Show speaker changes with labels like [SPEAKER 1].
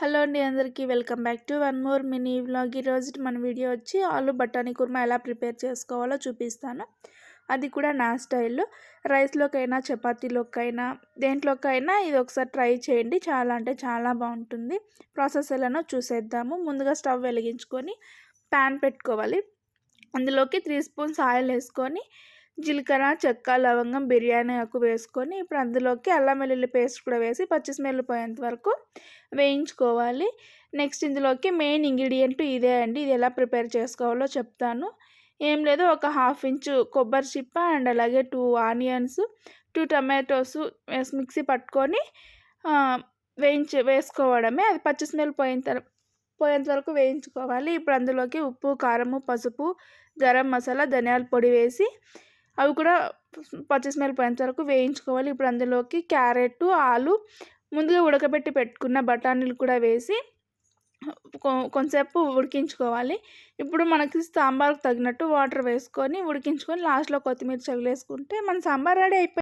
[SPEAKER 1] Hello అండి అందరికీ. Welcome back to one more mini vlog. ఈరోజు మన వీడియో వచ్చి ఆలు బఠానీ కుర్మా ఎలా ప్రిపేర్ చేసుకోవాలో చూపిస్తాను. అది కూడా నా స్టైల్లో రైస్లోకైనా చపాతీలోకైనా దేంట్లోకైనా ఇది ఒకసారి ట్రై చేయండి. చాలా అంటే చాలా బాగుంటుంది. ప్రాసెస్ ఎలానో చూసేద్దాము. ముందుగా స్టవ్ వెలిగించుకొని ప్యాన్ పెట్టుకోవాలి. అందులోకి త్రీ స్పూన్స్ ఆయిల్ వేసుకొని జీలకర్ర చెక్క లవంగం బిర్యానీ ఆకు వేసుకొని ఇప్పుడు అందులోకి అల్లం వెల్లుల్లి పేస్ట్ కూడా వేసి పచ్చి స్మెల్ పోయేంత వరకు వేయించుకోవాలి. నెక్స్ట్ ఇందులోకి మెయిన్ ఇంగ్రీడియంట్ ఇదే అండి. ఇది ఎలా ప్రిపేర్ చేసుకోవాలో చెప్తాను. ఏం లేదు ఒక హాఫ్ ఇంచు కొబ్బరి చిప్ప అండ్ అలాగే టూ ఆనియన్స్ టూ టమాటోస్ వేసి మిక్సీ పట్టుకొని వేయించి వేసుకోవడమే. అది పచ్చి స్మెల్ పోయిన తర్వాత పోయేంత వరకు వేయించుకోవాలి. ఇప్పుడు అందులోకి ఉప్పు కారము పసుపు గరం మసాలా ధనియాల పొడి వేసి అవి కూడా పచ్చి స్మెల్ పోయేంత వరకు వేయించుకోవాలి. ఇప్పుడు అందులోకి క్యారెట్ ఆలు ముందుగా ఉడకబెట్టి పెట్టుకున్న బఠానీలు కూడా వేసి కొంతసేపు ఉడికించుకోవాలి. ఇప్పుడు మనకి సాంబార్కి తగినట్టు వాటర్ వేసుకొని ఉడికించుకొని లాస్ట్లో కొత్తిమీర చల్లేసుకుంటే మన సాంబార్ రెడీ అయిపోయి